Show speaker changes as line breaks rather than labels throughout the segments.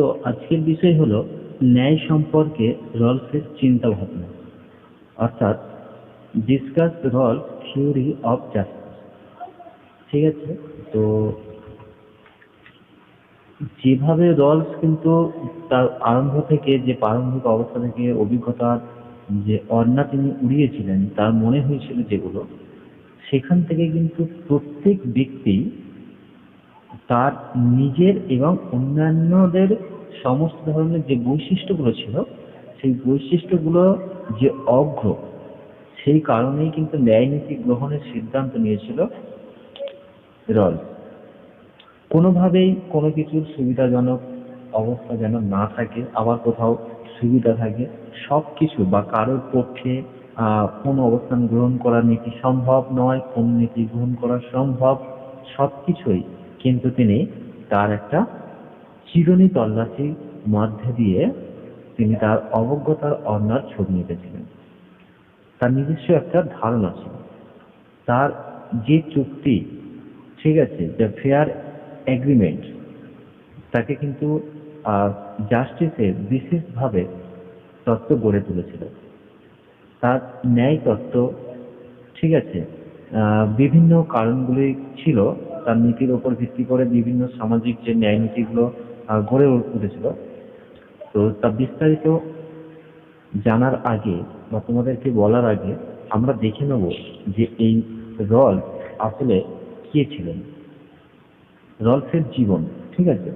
তো আজকের বিষয় হলো ন্যায় সম্পর্কে রলসের চিন্তা ভাবনা অর্থাৎ discuss Rawls theory of justice ঠিক আছে? তো যেভাবে রলস কিন্তু তার আরম্ভ থেকে যে প্রারম্ভিক অবস্থা থেকে অভিজ্ঞতার যে অর্ণা তিনি উড়িয়েছিলেন, তার মনে হয়েছিল যেগুলো, সেখান থেকে কিন্তু প্রত্যেক ব্যক্তি তার নিজের এবং অন্যান্যদের সমস্ত ধরনের যে বৈশিষ্ট্যগুলো ছিল, সেই বৈশিষ্ট্যগুলো যে অগ্র, সেই কারণেই কিন্তু ন্যায় নীতি গ্রহণের সিদ্ধান্ত নিয়েছিল রল। কোনোভাবেই কোনো কিছুর সুবিধাজনক অবস্থা যেন না থাকে, আবার কোথাও সুবিধা থাকে সব কিছু বা কারোর পক্ষে কোনো অবস্থান গ্রহণ করার নীতি সম্ভব নয়, কোন নীতি গ্রহণ করা সম্ভব সব কিছুই কিন্তু তিনি তার একটা চিরুনি তল্লাশির মধ্যে দিয়ে তিনি তার অবজ্ঞতার অন্যার ছবি এঁকেছিলেন তার নিজস্ব একটা ধারণা ছিল। তার যে চুক্তি, ঠিক আছে যে ফেয়ার এগ্রিমেন্ট তাকে কিন্তু জাস্টিসে বিশেষভাবে তত্ত্ব গড়ে তুলেছিল। তার ন্যায় তত্ত্ব, ঠিক আছে বিভিন্ন কারণগুলি ছিল। তার নীতির ওপর ভিত্তি করে বিভিন্ন সামাজিক যে ন্যায় নীতিগুলো গড়ে উঠেছিল। তো তা বিস্তারিত জানার আগে বা তোমাদেরকে বলার আগে আমরা দেখে নেব যে এই রল আসলে কে ছিলেন। রলফের জীবন, ঠিক আছে?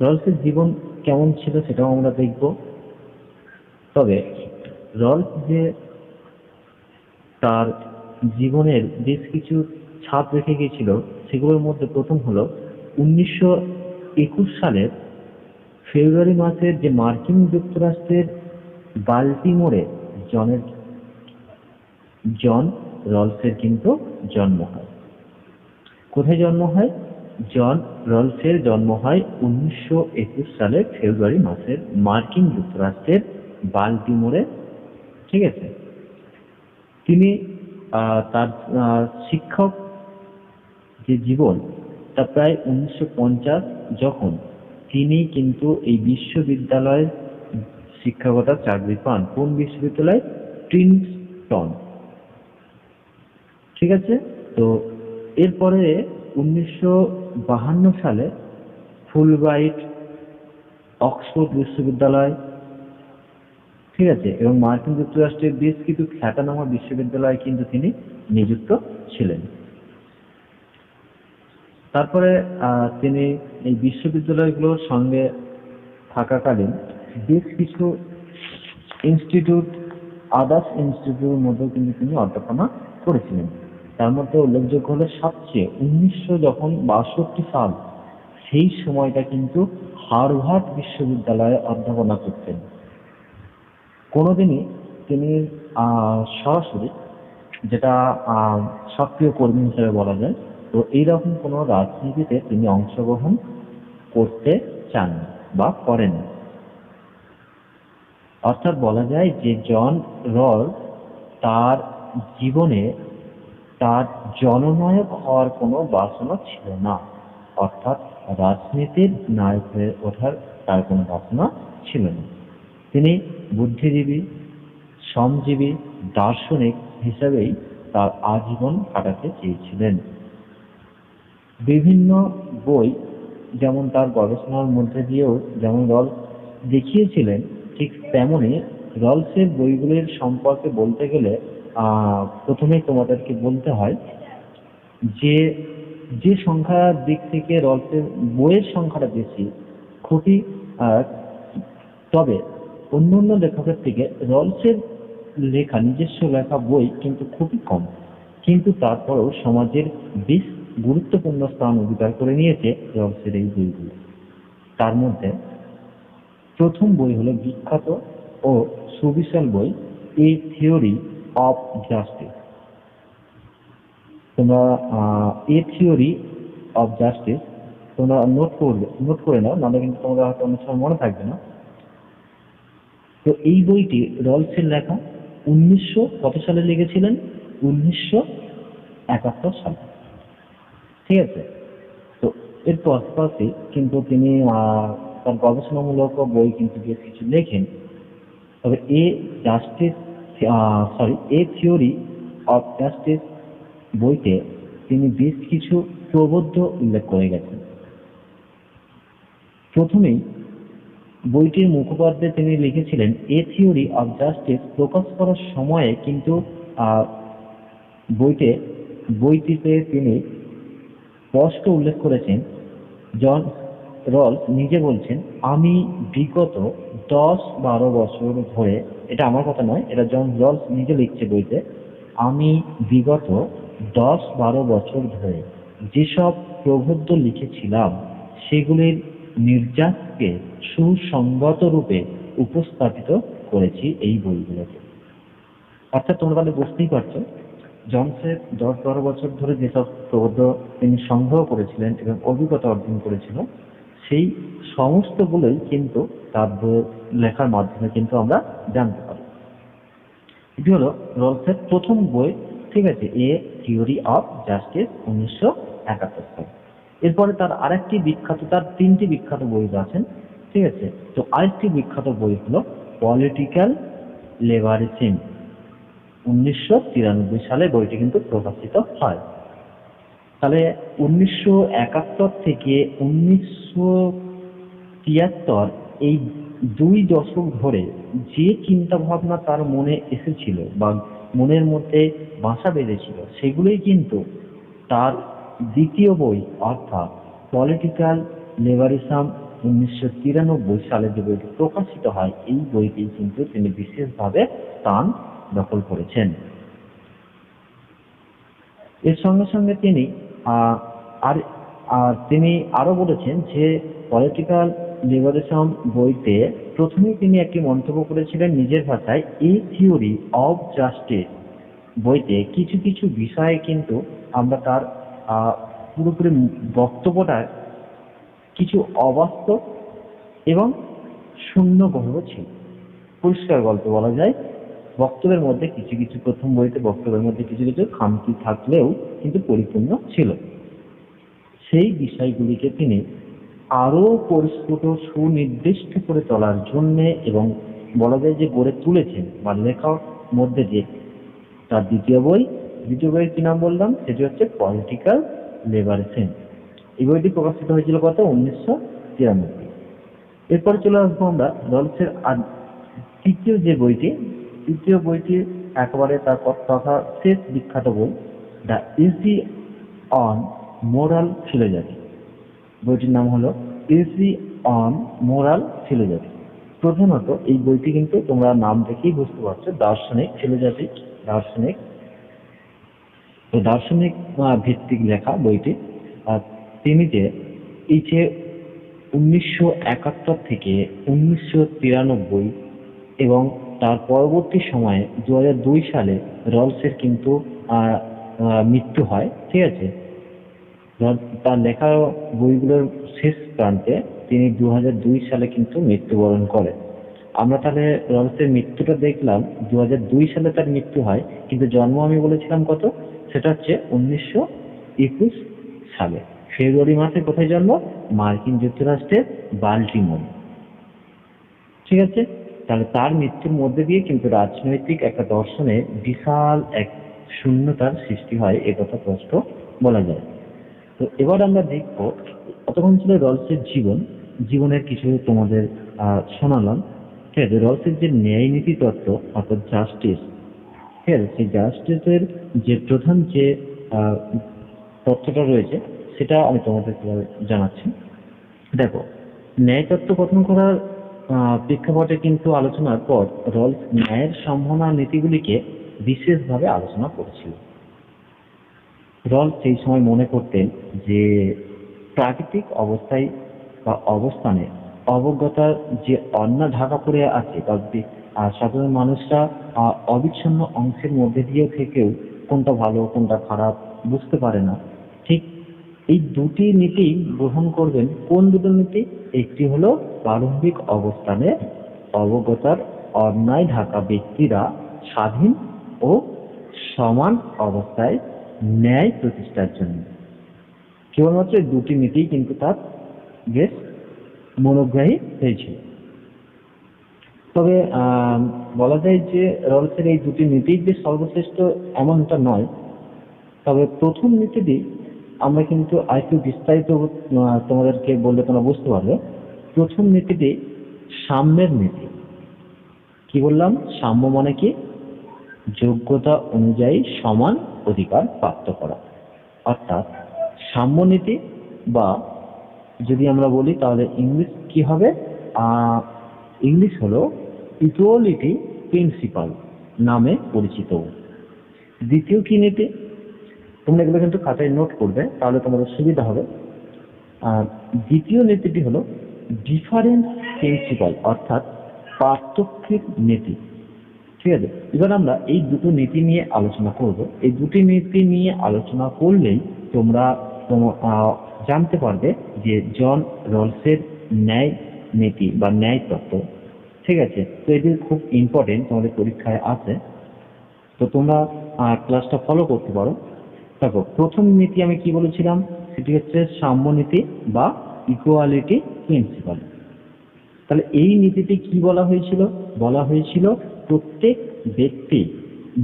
রলফের জীবন কেমন ছিল সেটাও আমরা দেখব। তবে রলফ যে তার জীবনের বেশ কিছু ছাপ রেখে গিয়েছিল, সেগুলোর মধ্যে প্রথম হলো উনিশশো একুশ সালের ফেব্রুয়ারি মাসের যে মার্কিন যুক্তরাষ্ট্রের বাল্টিমোরে জনের, জন রলসের কিন্তু জন্ম হয়। কোথায় জন্ম হয়? জন রলসের জন্ম হয় উনিশশো একুশ সালের ফেব্রুয়ারি মাসের মার্কিন যুক্তরাষ্ট্রের বাল্টিমোরে। ঠিক আছে? তিনি তার শিক্ষক যে জীবন তা প্রায় উনিশশো পঞ্চাশ যখন তিনি কিন্তু এই বিশ্ববিদ্যালয়ের শিক্ষকতার চাকরি পান, কোন বিশ্ববিদ্যালয়? প্রিন্সটন। ঠিক আছে? তো এরপরে উনিশশো সালে ফুলব্রাইট অক্সফোর্ড বিশ্ববিদ্যালয়, ঠিক আছে? এবং মার্কিন যুক্তরাষ্ট্রের বেশ কিছু খ্যাতনামা বিশ্ববিদ্যালয়ে কিন্তু তিনি নিযুক্ত ছিলেন। তারপরে তিনি এই বিশ্ববিদ্যালয়গুলোর সঙ্গে থাকাকালীন বেশ কিছু ইনস্টিটিউট, আদার্স ইনস্টিটিউটের মধ্যেও কিন্তু তিনি অধ্যাপনা করেছিলেন। তার মধ্যে উল্লেখযোগ্য হলো সবচেয়ে উনিশশো যখন বাষট্টি সাল, সেই সময়টা কিন্তু হার্ভার্ড বিশ্ববিদ্যালয়ে অধ্যাপনা করতেন। কোনোদিনই তিনি সরাসরি যেটা সক্রিয় কর্মী হিসেবে বলা যায় তো এইরকম কোনো রাজনীতিতে তিনি অংশগ্রহণ করতে চান বা করেন। অর্থাৎ বলা যায় যে জন রল তার জীবনে তার জননায়ক হওয়ার কোনো বাসনা ছিল না। অর্থাৎ রাজনীতির নায়ক হয়ে ওঠার তার কোনো বাসনা ছিল না। তিনি বুদ্ধিজীবী, শ্রমজীবী, দার্শনিক হিসেবেই তার আজীবন কাটাতে চেয়েছিলেন। বিভিন্ন বই যেমন তার গবেষণার মধ্যে দিয়েও যেমন রল দেখিয়েছিলেন ঠিক তেমনি রলসের বইগুলির সম্পর্কে বলতে গেলে আহ, প্রথমেই তোমাদেরকে বলতে হয় যে যে সংখ্যার দিক থেকে রলসের বইয়ের সংখ্যাটা বেশি খুবই তবে অন্য অন্য লেখকের থেকে রলসের লেখা নিজস্ব লেখা বই কিন্তু খুবই কম। কিন্তু তারপরেও সমাজের বেশ গুরুত্বপূর্ণ স্থান অধিকার করে নিয়েছে রলসের এই বইগুলো। তার মধ্যে প্রথম বই হলো বিখ্যাত ও সুবিশাল বই, এ থিওরি অফ জাস্টিস। তোমরা এ থিওরি অফ জাস্টিস তোমরা নোট করবে, নোট করে নাও, নাহলে কিন্তু তোমরা হয়তো অনেক সময় মনে থাকবে না। তো এই বইটি রলসের লেখা উনিশশো কত সালে লিখেছিলেন? উনিশশো একাত্তর সালে। ঠিক আছে তো এর পাশাপাশি কিন্তু তিনি তার গবেষণামূলক বই কিন্তু বেশ কিছু লেখেন। তবে a justice sorry a theory of justice বইতে তিনি বেশ কিছু প্রবদ্ধ উল্লেখ করে গেছেন। প্রথমেই বইটির মুখপাত্রে তিনি লিখেছিলেন, এ থিওরি অফ জাস্টিস প্রকাশ করার সময়ে কিন্তু বইতে, বইটিতে তিনি স্পষ্ট উল্লেখ করেছেন জন রলস নিজে বলছেন, আমি বিগত দশ বারো বছর ধরে, এটা আমার কথা নয়, এটা জন রলস নিজে লিখছে বইতে, আমি বিগত দশ বারো বছর ধরে যেসব প্রবন্ধ লিখেছিলাম, সেগুলির নির্যাসকে সুসংগত রূপে উপস্থাপিত করেছি এই বইগুলোতে। অর্থাৎ তোমরা তাহলে বুঝতেই পারছ জনসের দশ বারো বছর ধরে যেসব প্রবন্ধ তিনি সংগ্রহ করেছিলেন এবং অভিজ্ঞতা অর্জন করেছিল, সেই সমস্তগুলোই কিন্তু তার বই- লেখার মাধ্যমে কিন্তু আমরা জানতে পারি। এটি হলো রলসের প্রথম বই, ঠিক আছে এ থিওরি অফ জাস্টিস উনিশশো একাত্তর সাল। এরপরে তার আরেকটি বিখ্যাত, তার তিনটি বিখ্যাত বই আছেন, ঠিক আছে, তো আরেকটি বিখ্যাত বই হলো পলিটিক্যাল লেবারিসিম উনিশশো তিরানব্বই সালে বইটি কিন্তু প্রকাশিত হয়। তাহলে উনিশশো একাত্তর থেকে উনিশশো তিয়াত্তর এই দুই দশক ধরে যে চিন্তা ভাবনা তার মনে এসেছিল বা মনের মধ্যে বাসা বেঁধেছিল, সেগুলোই কিন্তু তার দ্বিতীয় বই অর্থাৎ পলিটিক্যাল লেবারিসাম উনিশশো তিরানব্বই সালে যে বইটি প্রকাশিত হয়, এই বইটি কিন্তু তিনি বিশেষভাবে স্থান দখল করেছেন। এর সঙ্গে সঙ্গে তিনি আর আর তিনি আরও বলেছেন যে পলিটিক্যাল লিবারেশন বইতে প্রথমেই তিনি একটি মন্তব্য করেছিলেন নিজের ভাষায়, এই থিওরি অফ জাস্টিস বইতে কিছু কিছু বিষয়ে কিন্তু আমরা তার পুরোপুরি বক্তব্যটার কিছু অবাস্তব এবং শূন্য গর্ভ ছিল। পরিষ্কার গল্প বলা যায় বক্তব্যের মধ্যে কিছু কিছু প্রথম বইতে বক্তব্যের মধ্যে কিছু কিছু খামতি থাকলেও কিন্তু পরিপূর্ণ ছিল। সেই বিষয়গুলিকে তিনি আরও পরিস্ফুট সুনির্দিষ্ট করে তোলার জন্যে এবং বলা যায় যে গড়ে তুলেছেন বা লেখার মধ্যে দিয়ে তার দ্বিতীয় বই, দ্বিতীয় বইয়ের কি নাম বললাম? সেটি হচ্ছে পলিটিক্যাল লেবারেশন এই বইটি প্রকাশিত হয়েছিল কত? উনিশশো তিরানব্বই। এরপরে চলে আসব আমরা রলসের তৃতীয় যে বইটি তৃতীয় বইটি একবারে তার তথা শেষ বিখ্যাত বই, the essay on moral philosophy বইটির নাম হলো, ইজি অন মোরাল ফিলোজফি প্রধানত এই বইটি কিন্তু তোমরা নাম দেখেই বুঝতে পারছ, দার্শনিক ফিলোজফি দার্শনিক। তো দার্শনিক ভিত্তিক লেখা বইটি। আর তিনি যে এই যে উনিশশো একাত্তর থেকে উনিশশো তিরানব্বই এবং তার পরবর্তী সময়ে দু দুই সালে রলসের কিন্তু মৃত্যু হয়, ঠিক আছে? তার লেখা বইগুলোর শেষ প্রান্তে তিনি দু দুই সালে কিন্তু মৃত্যুবরণ করেন। আমরা তাহলে রলসের মৃত্যুটা দেখলাম দু দুই সালে তার মৃত্যু হয়, কিন্তু জন্ম আমি বলেছিলাম কত? সেটা হচ্ছে উনিশশো একুশ সালে। ফেব্রুয়ারি মাসে কোথায় জন্ম? মার্কিন যুক্তরাষ্ট্রের বাল্টিমোর। ঠিক আছে? তাহলে তার মৃত্যুর মধ্যে দিয়ে কিন্তু রাজনৈতিক একটা দর্শনে বিশাল এক শূন্যতার সৃষ্টি হয়, এ কথা স্পষ্ট বলা যায়। তো এবার আমরা দেখব কতক্ষণ ছিল রলসের জীবন? জীবনের কিছু তোমাদের শোনালাম। ঠিক আছে রলসের যে ন্যায় নীতি তত্ত্ব, অর্থাৎ জাস্টিস ঠিক আছে, সেই জাস্টিসের যে প্রধান যে তত্ত্বটা রয়েছে, সেটা আমি তোমাদের জানাচ্ছি। দেখো, ন্যায় তত্ত্ব গঠন করার প্রেক্ষাপটে কিন্তু আলোচনার পর রলস ন্যায়ের সম্ভাবনা নীতিগুলিকে বিশেষভাবে আলোচনা করেছিল। রল সেই সময় মনে করতেন যে প্রাকৃতিক অবস্থায় বা অবস্থানে অবজ্ঞতার যে অন্না ঢাকা পড়ে আছে বা সাধারণ মানুষরা অবিচ্ছিন্ন অংশের মধ্যে দিয়ে থেকেও কোনটা ভালো, কোনটা খারাপ বুঝতে পারে না। এই দুটি নীতি গ্রহণ করবেন। কোন দুটো নীতি? একটি হলো প্রারম্ভিক অবস্থানে অবগতার অন্যায় ঢাকা ব্যক্তিরা স্বাধীন ও সমান অবস্থায় ন্যায় প্রতিষ্ঠার জন্য। কেবলমাত্র দুটি নীতিই কিন্তু তার বেশ মনোগ্রাহী হয়েছিল। তবে বলা যায় যে রলসের এই দুটি নীতি যে সর্বশ্রেষ্ঠ এমনটা নয়। তবে প্রথম নীতিটি আমরা কিন্তু আরেকটু বিস্তারিত তোমাদেরকে বললে তোমরা বুঝতে পারবে। প্রথম নীতিটি সাম্যের নীতি। কি বললাম? সাম্য মানে কি? যোগ্যতা অনুযায়ী সমান অধিকার প্রাপ্ত করা। অর্থাৎ সাম্য নীতি বা যদি আমরা বলি তাহলে ইংলিশ কি হবে? ইংলিশ হলো ইকুয়ালিটি প্রিন্সিপাল নামে পরিচিত। দ্বিতীয় কি নীতি? তোমরা এগুলো কিন্তু খাতায় নোট করবে, তাহলে তোমাদের সুবিধা হবে। আর দ্বিতীয় নীতিটি হলো ডিফারেন্স প্রিন্সিপাল অর্থাৎ পার্থক্যের নীতি। ঠিক আছে? এবার আমরা এই দুটো নীতি নিয়ে আলোচনা করব। এই দুটি নীতি নিয়ে আলোচনা করলেই তোমরা তোম- জানতে পারবে যে জন রলসের ন্যায় নীতি বা ন্যায় তত্ত্ব। ঠিক আছে? তো এটি খুব ইম্পর্টেন্ট তোমাদের পরীক্ষায় আছে। তো তোমরা ক্লাসটা ফলো করতে পারো। দেখো, প্রথম নীতি আমি কি বলেছিলাম? সেটি হচ্ছে সাম্য নীতি বা ইকুয়ালিটি প্রিন্সিপাল তাহলে এই নীতিতে কি বলা হয়েছিল? বলা হয়েছিল প্রত্যেক ব্যক্তি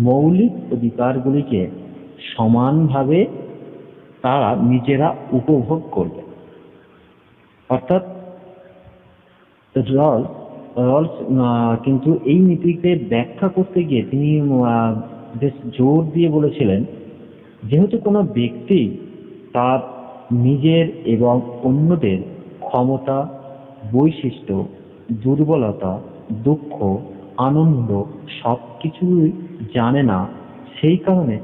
মৌলিক অধিকারগুলিকে সমানভাবে তারা নিজেরা উপভোগ করবে। অর্থাৎ রল রলস কিন্তু এই নীতিকে ব্যাখ্যা করতে গিয়ে তিনি বেশ জোর দিয়ে বলেছিলেন যেহেতু কোনো ব্যক্তি তার নিজের এবং অন্যদের ক্ষমতা, বৈশিষ্ট্য, দুর্বলতা, দুঃখ, আনন্দ সব কিছুই জানে না, সেই কারণে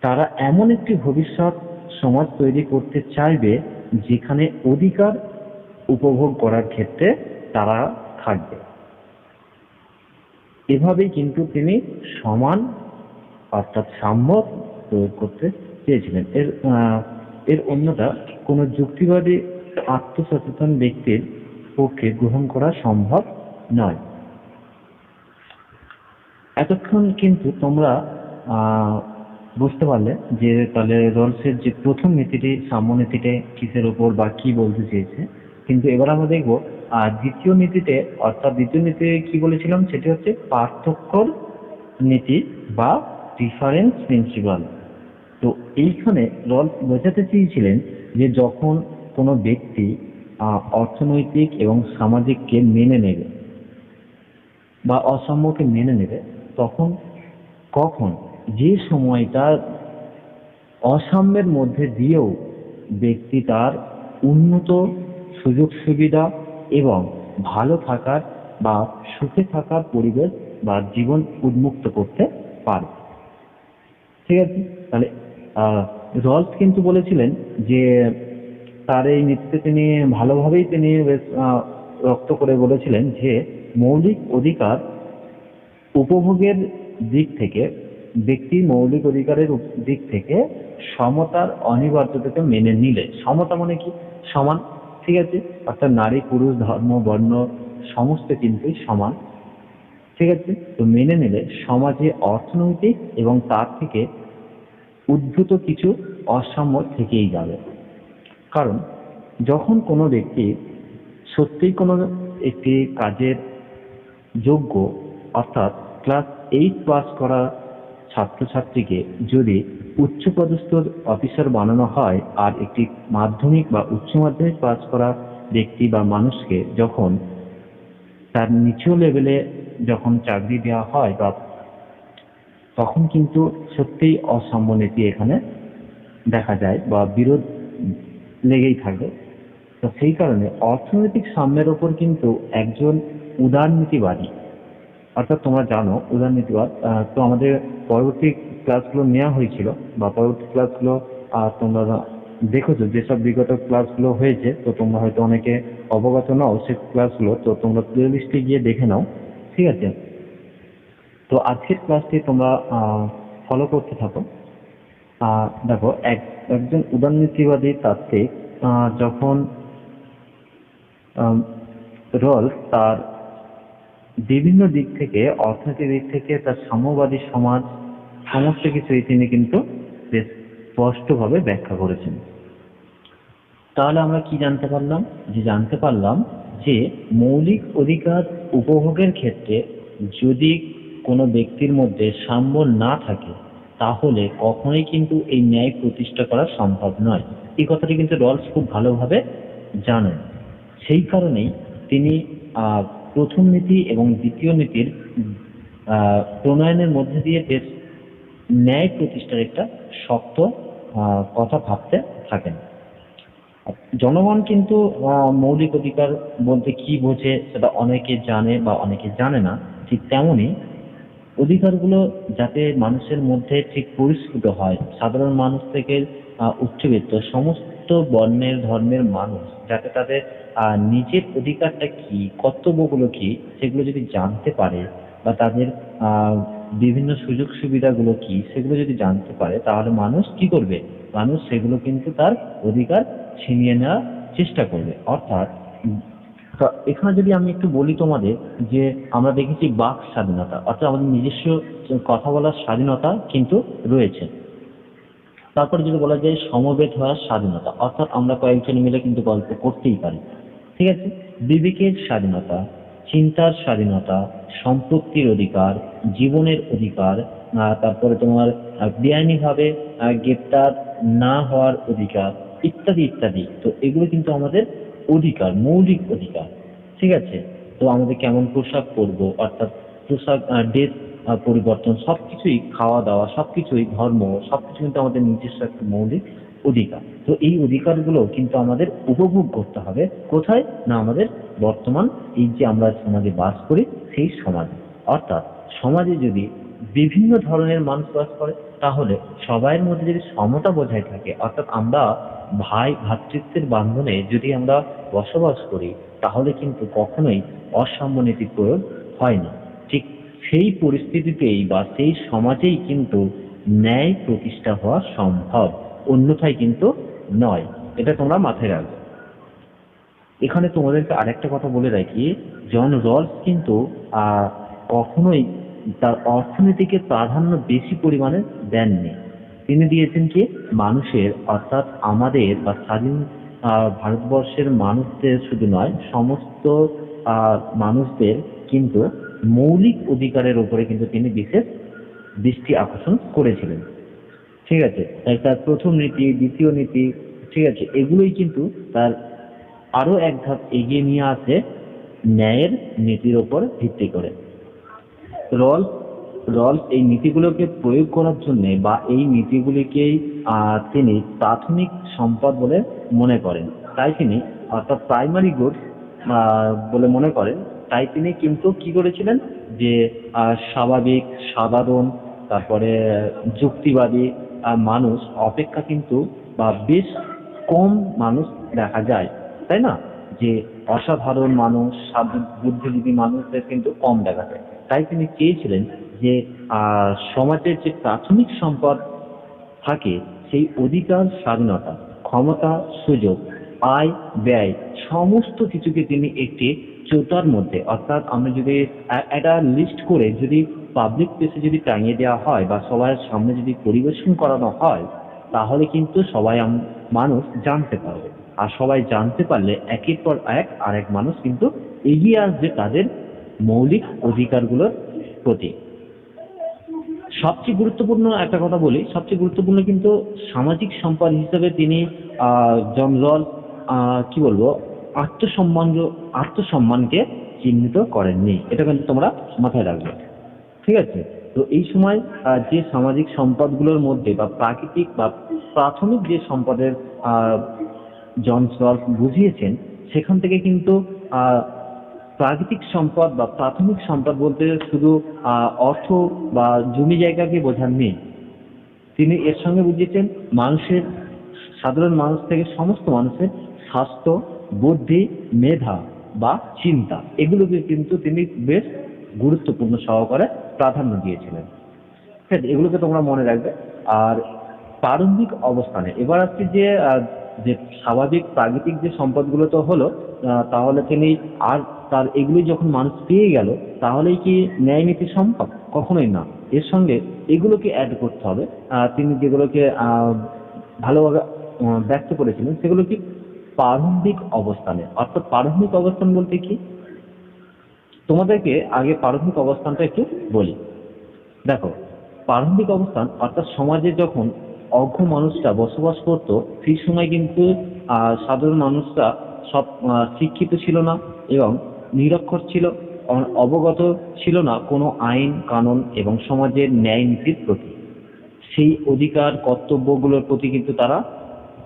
তারা এমন একটি ভবিষ্যৎ সমাজ তৈরি করতে চাইবে যেখানে অধিকার উপভোগ করার ক্ষেত্রে তারা থাকবে। এভাবেই কিন্তু তিনি সমান, অর্থাৎ সাম্য প্রয়োগ করতে চেয়েছিলেন। এর এর অন্যটা কোনো যুক্তিবাদী আত্মসচেতন ব্যক্তির পক্ষে গ্রহণ করা সম্ভব নয়। এতক্ষণ কিন্তু তোমরা বুঝতে পারলে যে তাহলে রলসের যে প্রথম নীতিটি, সাম্য নীতিতে কিসের ওপর বা কি বলতে চেয়েছে, কিন্তু এবার আমরা দেখব, আর দ্বিতীয় নীতিতে, অর্থাৎ দ্বিতীয় নীতিতে কি বলেছিলাম? সেটি হচ্ছে পার্থক্যর নীতি বা ডিফারেন্স প্রিন্সিপাল তো এইখানে রলস বোঝাতে চেয়েছিলেন যে যখন কোনো ব্যক্তি অর্থনৈতিক এবং সামাজিককে মেনে নেবে বা অসাম্যকে মেনে নেবে, তখন কখন যে সময়টা অসাম্যের মধ্যে দিয়েও ব্যক্তি তার উন্নত সুযোগ সুবিধা এবং ভালো থাকার বা সুখে থাকার পরিবেশ বা জীবন উন্মুক্ত করতে পারে ঠিক আছে? তাহলে রলস কিন্তু বলেছিলেন যে, তার এই নীতিতে তিনি ভালোভাবেই তিনি বেশ রক্ত করে বলেছিলেন যে, মৌলিক অধিকার উপভোগের দিক থেকে, ব্যক্তি মৌলিক অধিকারের দিক থেকে সমতার অনিবার্যতাকে মেনে নিলে। সমতা মানে কি? সমান, ঠিক আছে? অর্থাৎ নারী, পুরুষ, ধর্ম, বর্ণ, সমস্ত কিন্তু সমান, ঠিক আছে? তো মেনে নিলে সমাজে অর্থনৈতিক এবং তার থেকে উদ্ভূত কিছু অসাম্য থেকেই যাবে। কারণ, যখন কোনো ব্যক্তি সত্যিই কোনো একটি কাজের যোগ্য, অর্থাৎ ক্লাস এইট পাস করা ছাত্রছাত্রীকে যদি উচ্চপদস্থ অফিসার বানানো হয় আর একটি মাধ্যমিক বা উচ্চ মাধ্যমিক পাস করা ব্যক্তি বা মানুষকে যখন তার নিচু লেভেলে যখন চাকরি দেওয়া হয় বা তখন কিন্তু সত্যিই অসাম্যনিতি এখানে দেখা যায় বা বিরোধ লেগেই থাকে। তো সেই কারণে অর্থনৈতিক সাম্যের ওপর কিন্তু একজন উদারনীতিবাদী, অর্থাৎ তোমরা জানো উদারনীতিবাদ তো আমাদের পরবর্তী ক্লাসগুলো নেওয়া হয়েছিল বা পরবর্তী ক্লাসগুলো তোমরা দেখেছ যেসব বিগত ক্লাসগুলো হয়েছে, তো তোমরা হয়তো অনেকে অবগত নাও সেই ক্লাসগুলো, তো তোমরা প্লে লিস্টে গিয়ে দেখে নাও। ঠিক আছে? তো আজকের ক্লাসটি তোমরা ফলো করতে থাকো। দেখো, এক, একজন উদারনীতিবাদী তাত্ত্বিক যখন রল তার বিভিন্ন দিক থেকে, অর্থনৈতিক দিক থেকে তার সাম্যবাদী সমাজ, সমস্ত কিছুই তিনি কিন্তু বেশ স্পষ্টভাবে ব্যাখ্যা করেছেন। তাহলে আমরা কি জানতে পারলাম? যে জানতে পারলাম যে মৌলিক অধিকার উপভোগের ক্ষেত্রে যদি কোনো ব্যক্তির মধ্যে সাম্য না থাকে, তাহলে কখনোই কিন্তু এই ন্যায় প্রতিষ্ঠা করা সম্ভব নয়। এই কথাটি কিন্তু রলস খুব ভালোভাবে জানেন। সেই কারণেই তিনি প্রথম নীতি এবং দ্বিতীয় নীতির প্রণয়নের মধ্যে দিয়ে বেশ ন্যায় প্রতিষ্ঠার একটা শক্ত কথা ভাবতে থাকেন। জনগণ কিন্তু মৌলিক অধিকার বলতে কি বোঝে সেটা অনেকে জানে বা অনেকে জানে না, ঠিক তেমনই অধিকারগুলো যাতে মানুষের মধ্যে ঠিক পরিস্ফুট হয়, সাধারণ মানুষ থেকে উচ্চবিত্ত সমস্ত বর্ণের, ধর্মের মানুষ যাতে তাদের নিজের অধিকারটা কি, কর্তব্যগুলো কি, সেগুলো যদি জানতে পারে বা তাদের বিভিন্ন সুযোগ সুবিধাগুলো কি, সেগুলো যদি জানতে পারে, তাহলে মানুষ কি করবে? মানুষ সেগুলো কিন্তু তার অধিকার ছিনিয়ে নেওয়ার চেষ্টা করবে। অর্থাৎ তা এখানে যদি আমি একটু বলি তোমাদের যে আমরা দেখেছি বাক স্বাধীনতা, অর্থাৎ আমাদের নিজস্ব কথা বলার স্বাধীনতা কিন্তু রয়েছে। তারপরে যদি বলা যায় সমবেত হওয়ার স্বাধীনতা, অর্থাৎ আমরা কয়েকজন মিলে কিন্তু গল্প করতেই পারি। ঠিক আছে? বিবেকের স্বাধীনতা, চিন্তার স্বাধীনতা, সম্পত্তির অধিকার, জীবনের অধিকার তারপরে তোমার বেআইনিভাবে গ্রেপ্তার না হওয়ার অধিকার ইত্যাদি ইত্যাদি। তো এগুলো কিন্তু আমাদের অধিকার, মৌলিক অধিকার, ঠিক আছে? তো আমাদের কেমন পোশাক পরবো? অর্থাৎ পোশাক ড্রেস পরিবর্তন, সবকিছুই খাওয়া দাওয়া, সবকিছুই ধর্ম, সবকিছু কিন্তু আমাদের নিজস্ব একটা মৌলিক অধিকার। তো এই অধিকারগুলো কিন্তু আমাদের উপভোগ করতে হবে। কোথায়? না আমাদের বর্তমান এই যে আমরা সমাজে বাস করি, সেই সমাজে। অর্থাৎ সমাজে যদি বিভিন্ন ধরনের মানুষ বাস করে তাহলে সবাইয়ের মধ্যে যদি সমতা বজায় থাকে, অর্থাৎ আমরা ভাই ভ্রাতৃত্বের বান্ধনে যদি আমরা বসবাস করি, তাহলে কিন্তু কখনোই অসাম্য নীতি প্রয়োগ হয় না ঠিক সেই পরিস্থিতিতেই বা সেই সমাজেই কিন্তু ন্যায় প্রতিষ্ঠা হওয়া সম্ভব, অন্যথায় কিন্তু নয়। এটা তোমরা মাথায় রাখবে। এখানে তোমাদেরকে আরেকটা কথা বলে রাখি, জন রলস কিন্তু কখনোই তার অর্থনীতিকে প্রাধান্য বেশি পরিমাণে দেননি। তিনি দিয়েছেন কি, মানুষের, অর্থাৎ আমাদের বা স্বাধীন ভারতবর্ষের মানুষদের শুধু নয়, সমস্ত মানুষদের কিন্তু মৌলিক অধিকারের উপরে কিন্তু তিনি বিশেষ দৃষ্টি আকর্ষণ করেছিলেন। ঠিক আছে? তাই তার প্রথম নীতি, দ্বিতীয় নীতি, ঠিক আছে? এগুলোই কিন্তু তার আরও এক ধাপ এগিয়ে নিয়ে আসে ন্যায়ের নীতির ওপর ভিত্তি করে। রলস রলস এই নীতিগুলোকে প্রয়োগ করার জন্য বা এই নীতিগুলিকেই আহ, তিনি প্রাথমিক সম্পদ বলে মনে করেন। তাই তিনি অর্থাৎ প্রাইমারি গুডস বলে মনে করেন। তাই তিনি কিন্তু কি করেছিলেন? যে আহ, স্বাভাবিক সাধারণ তারপরে যুক্তিবাদী আহ, মানুষ অপেক্ষা কিন্তু বা বেশ কম মানুষ দেখা যায়। তাই না? যে অসাধারণ মানুষ বুদ্ধিজীবী মানুষদের কিন্তু কম দেখা যায়। তাই তিনি চেয়েছিলেন যে সমাজের যে প্রাথমিক সম্পদ থাকে, সেই অধিকার, স্বাধীনতা, ক্ষমতা, সুযোগ, আয়, ব্যয়, সমস্ত কিছুকে তিনি একটি চৌতার মধ্যে, অর্থাৎ আমরা যদি একটা লিস্ট করে যদি পাবলিক প্লেসে যদি টাঙিয়ে দেওয়া হয় বা সবার সামনে যদি পরিবেশন করানো হয়, তাহলে কিন্তু সবাই মানুষ জানতে পারবে। আর সবাই জানতে পারলে একের পর এক আরেক মানুষ কিন্তু এগিয়ে আসবে তাদের মৌলিক অধিকারগুলোর প্রতি সবচেয়ে গুরুত্বপূর্ণ একটা কথা বলি সবচেয়ে গুরুত্বপূর্ণ কিন্তু সামাজিক সম্পদ হিসেবে তিনি আহ, জন আহ, কি বলব আত্মসম্মান আত্মসম্মানকে চিহ্নিত করেননি। এটা কিন্তু তোমরা মাথায় রাখবে। ঠিক আছে? তো এই সময় যে সামাজিক সম্পদগুলোর মধ্যে বা প্রাকৃতিক বা প্রাথমিক যে সম্পদের আহ, জন বুঝিয়েছেন সেখান থেকে কিন্তু প্রাকৃতিক সম্পদ বা প্রাথমিক সম্পদ বলতে শুধু অর্থ বা জমি জায়গাকে বোঝাননি তিনি এর সঙ্গে বুঝিয়েছেন, মানুষের, সাধারণ মানুষ থেকে সমস্ত মানুষের স্বাস্থ্য, বুদ্ধি, মেধা বা চিন্তা, এগুলোকে কিন্তু তিনি বেশ গুরুত্বপূর্ণ সহকারে প্রাধান্য দিয়েছিলেন। ঠিক আছে, এগুলোকে তোমরা মনে রাখবে। আর প্রারম্ভিক অবস্থানে, এবার আসছে যে যে স্বাভাবিক প্রাকৃতিক যে সম্পদগুলো তো হলো তাহলে তিনি আর তার এগুলি যখন মানুষ পেয়ে গেল, তাহলেই কি ন্যায় নীতি সম্ভব? কখনোই না। এর সঙ্গে এগুলোকে অ্যাড করতে হবে। তিনি যেগুলোকে ভালোভাবে ব্যক্ত করেছিলেন, সেগুলো কি প্রারম্ভিক অবস্থানে। অর্থাৎ প্রারম্ভিক অবস্থান বলতে কি? তোমাদেরকে আগে প্রারম্ভিক অবস্থানটা একটু বলি। দেখো, প্রারম্ভিক অবস্থান, অর্থাৎ সমাজে যখন অজ্ঞ মানুষরা বসবাস করত, সেই সময় কিন্তু সাধারণ মানুষরা সব শিক্ষিত ছিল না এবং নিরক্ষর ছিল অবগত ছিল না কোনো আইন, কানুন এবং সমাজের ন্যায় নীতির প্রতি। সেই অধিকার, কর্তব্যগুলোর প্রতি কিন্তু তারা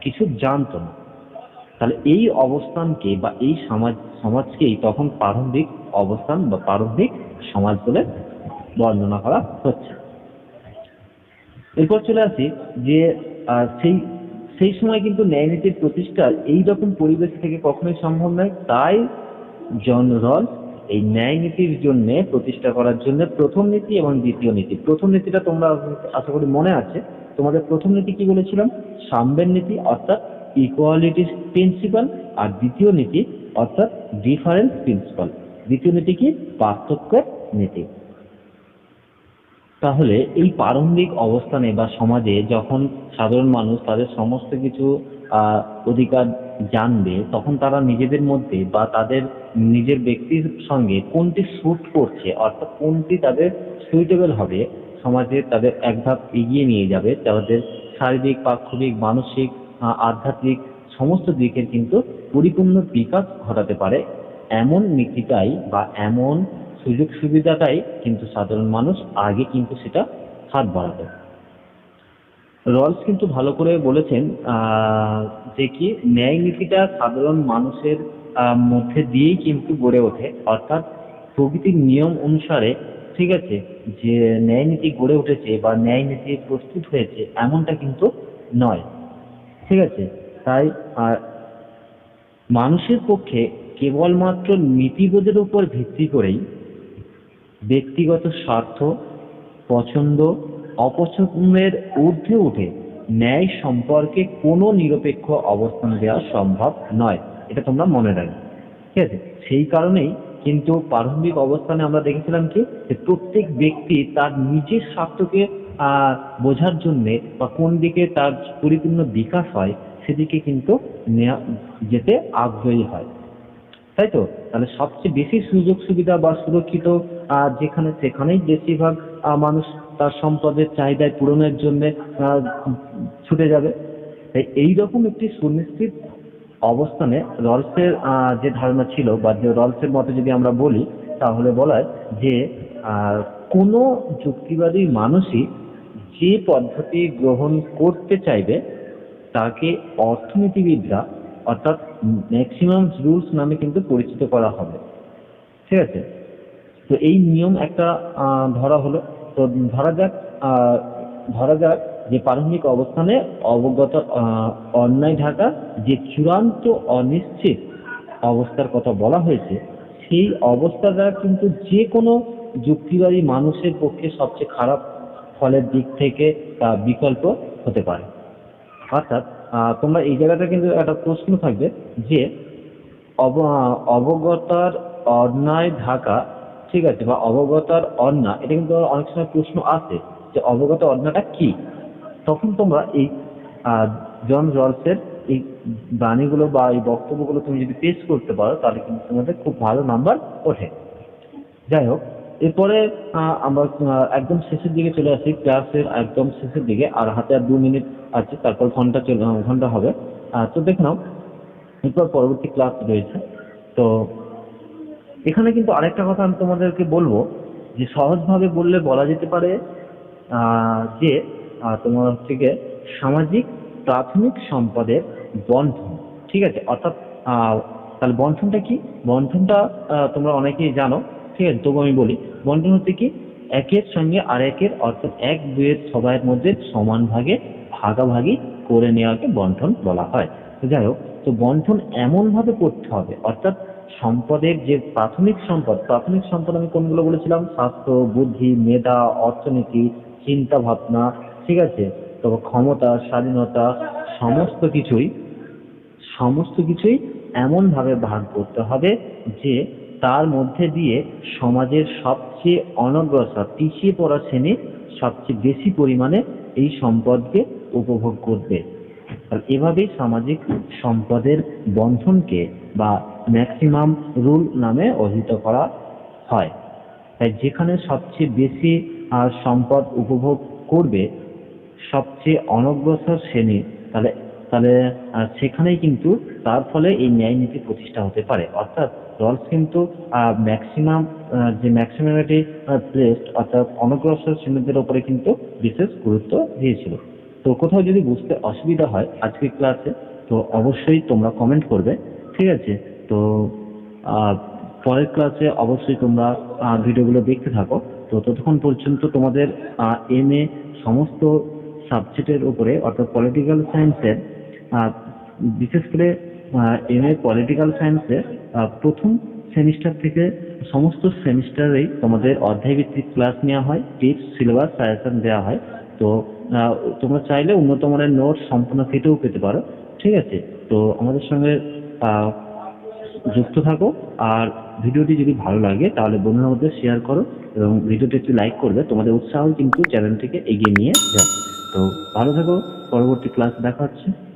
কিছু জানতো না। তাহলে এই অবস্থানকে বা এই সমাজ, সমাজকেই তখন প্রারম্ভিক অবস্থান বা প্রারম্ভিক সমাজ বলে বর্ণনা করা হচ্ছে। এরপর চলে আসি যে সেই সেই সময় কিন্তু ন্যায় নীতির প্রতিষ্ঠা এই রকম পরিবেশ থেকে কখনোই সম্ভব নয়। তাই জন রলস এই ন্যায় নীতির জন্য প্রতিষ্ঠা করার জন্য প্রথম নীতি এবং দ্বিতীয় নীতি। প্রথম নীতিটা তোমরা আশা করি মনে আছে। তোমাদের প্রথম নীতি কি বলেছিলাম? সাম্যের নীতি, অর্থাৎ ইকুয়ালিটি প্রিন্সিপাল আর দ্বিতীয় নীতি, অর্থাৎ ডিফারেন্স প্রিন্সিপাল দ্বিতীয় নীতি কি? পার্থক্যের নীতি। তাহলে এই প্রারম্ভিক অবস্থানে বা সমাজে যখন সাধারণ মানুষ তাদের সমস্ত কিছু অধিকার জানবে, তখন তারা নিজেদের মধ্যে বা তাদের নিজের ব্যক্তির সঙ্গে কোনটি স্যুট করছে, অর্থাৎ কোনটি তাদের সুইটেবল হবে, সমাজে তাদের এক ধাপ এগিয়ে নিয়ে যাবে, তাদের শারীরিক, পাক্ষবিক, মানসিক আধ্যাত্মিক সমস্ত দিকের কিন্তু পরিপূর্ণ বিকাশ ঘটাতে পারে। এমন নীতিটাই বা এমন সুযোগ সুবিধাটাই কিন্তু সাধারণ মানুষ আগে কিন্তু সেটা হাত বাড়াবে রলস কিন্তু ভালো করে বলেছেন যে কি ন্যায় নীতিটা সাধারণ মানুষের মধ্যে দিয়েই কিন্তু গড়ে ওঠে। অর্থাৎ প্রকৃতির নিয়ম অনুসারে ঠিক আছে যে ন্যায় নীতি গড়ে উঠেছে বা ন্যায় নীতি প্রস্তুত হয়েছে এমনটা কিন্তু নয়। ঠিক আছে তাই আহ, মানুষের পক্ষে কেবলমাত্র নীতিবোধের উপর ভিত্তি করেই ব্যক্তিগত স্বার্থ পছন্দ অপছন্দের ঊর্ধ্বে উঠে ন্যায় সম্পর্কে কোনো নিরপেক্ষ অবস্থান দেওয়া সম্ভব নয়। এটা তোমরা মনে রাখবে। ঠিক আছে? সেই কারণেই কিন্তু প্রারম্ভিক অবস্থানে আমরা দেখেছিলাম কি? যে প্রত্যেক ব্যক্তি তার নিজের স্বার্থকে বোঝার জন্যে বা কোন দিকে তার পরিপূর্ণ বিকাশ হয়, সেদিকে কিন্তু যেতে আগ্রহী হয়। তাই তো? তাহলে সবচেয়ে বেশি সুযোগ সুবিধা বা সুরক্ষিত যেখানে সেখানেই বেশিরভাগ মানুষ তার সম্পদের চাহিদায় পূরণের জন্য ছুটে যাবে। তাই এইরকম একটি সুনিশ্চিত অবস্থানে রলসের যে ধারণা ছিল বা যে রলসের মতে যদি আমরা বলি, তাহলে বলায় যে কোনো যুক্তিবাদী মানুষই যে পদ্ধতি গ্রহণ করতে চাইবে, তাকে অর্থনীতিবিদরা অর্থাৎ ম্যাক্সিমাম রুলস নামে কিন্তু পরিচিত করা হবে। ঠিক আছে? তো এই নিয়ম একটা ধরা হলো। তো ধরা যাক ধরা যাক যে প্রারম্ভিক অবস্থানে অবগত অন্যায় ঢাকা, যে চূড়ান্ত অনিশ্চিত অবস্থার কথা বলা হয়েছে, সেই অবস্থাটা কিন্তু যে কোনো যুক্তিবাদী মানুষের পক্ষে সবচেয়ে খারাপ ফলের দিক থেকে তা বিকল্প হতে পারে। অর্থাৎ তোমরা এই জায়গাটা কিন্তু একটা প্রশ্ন থাকবে যে, অব- অবগতার অন্যায় ঢাকা ঠিক আছে, বা অবগতার অন্যায় এটা কিন্তু অনেক সময় প্রশ্ন আসে যে অবগত অন্যায়টা কি? তখন তোমরা এই জন রলসের এই বাণীগুলো বা এই বক্তব্যগুলো তুমি যদি পেশ করতে পারো, তাহলে কিন্তু তোমাদের খুব ভালো নাম্বার ওঠে। যাই হোক, এরপরে আমরা একদম শেষের দিকে চলে আসি, ক্লাসের একদম শেষের দিকে, আর হাতে আর দু মিনিট আছে, তারপর ঘণ্টা চলে, ঘণ্টা হবে। তো দেখে নাও, এরপর পরবর্তী ক্লাস রয়েছে। তো এখানে কিন্তু আরেকটা কথা আমি তোমাদেরকে বলব যে সহজভাবে বললে বলা যেতে পারে যে তোমার হচ্ছে গিয়ে সামাজিক প্রাথমিক সম্পদের বন্টন ঠিক আছে? অর্থাৎ তাহলে বন্টনটা কি? বন্টনটা আহ, তোমরা অনেকেই জানো ঠিক আছে? তবু আমি বলি বন্টন হচ্ছে কি? একের সঙ্গে আরেকের অর্থাৎ এক দুয়ের সবাইয়ের মধ্যে সমান ভাগে ভাগাভাগি করে নেওয়াকে বন্টন বলা হয়। যাই হোক তো বন্টন এমন ভাবে করতে হবে অর্থাৎ সম্পদের যে প্রাথমিক সম্পদ প্রাথমিক সম্পদ আমি কোনগুলো বলেছিলাম? স্বাস্থ্য, বুদ্ধি, মেধা, অর্থনীতি চিন্তা ভাবনা ঠিক আছে? তো ক্ষমতা, স্বাধীনতা, সমস্ত কিছুই সমস্ত কিছুই এমন ভাবে ভাগ করতে হবে যে তার মধ্যে দিয়ে সমাজের সবচেয়ে অনগ্রসর, পিছিয়ে পড়া শ্রেণি সবচেয়ে বেশি পরিমাণে এই সম্পদকে উপভোগ করবে। আর এভাবেই সামাজিক সম্পদের বন্ধনকে বা ম্যাক্সিমাম রুল নামে অভিহিত করা হয়। তাই যেখানে সবচেয়ে বেশি সম্পদ উপভোগ করবে, সবচেয়ে অনগ্রসর শ্রেণি, তাহলে তাহলে সেখানেই কিন্তু তার ফলে এই ন্যায় নীতি প্রতিষ্ঠা হতে পারে। অর্থাৎ রলস কিন্তু ম্যাক্সিমাম যে ম্যাক্সিমামিটি প্লেসড অর্থাৎ অনগ্রসর শ্রেণীদের ওপরে কিন্তু বিশেষ গুরুত্ব দিয়েছিল। তো কোথাও যদি বুঝতে অসুবিধা হয় আজকের ক্লাসে তো অবশ্যই তোমরা কমেন্ট করবে। ঠিক আছে? তো পরের ক্লাসে অবশ্যই তোমরা ভিডিওগুলো দেখতে থাকো। তো ততক্ষণ পর্যন্ত তোমাদের এম এ সমস্ত সাবজেক্টের উপরে, অর্থাৎ পলিটিক্যাল সায়েন্সের বিশেষ করে এম এ পলিটিক্যাল সায়েন্সের প্রথম সেমিস্টার থেকে সমস্ত সেমিস্টারেই তোমাদের অধ্যায়ভিত্তিক ক্লাস নেওয়া হয় টিপস সিলেবাস সাজেশন দেওয়া হয়। তো তোমরা চাইলে উন্নত মানের নোট সম্পূর্ণ ফিতেও পেতে পারো। ঠিক আছে? তো আমাদের সঙ্গে যুক্ত থাকো। আর ভিডিওটি যদি ভালো লাগে, তাহলে বন্ধুদের মধ্যে শেয়ার করো এবং ভিডিওটি একটু লাইক করবে। তোমাদের উৎসাহ কিন্তু চ্যানেলটিকে এগিয়ে নিয়ে যাবে। তো ভালো থাকো। পরবর্তী ক্লাস দেখা হচ্ছে।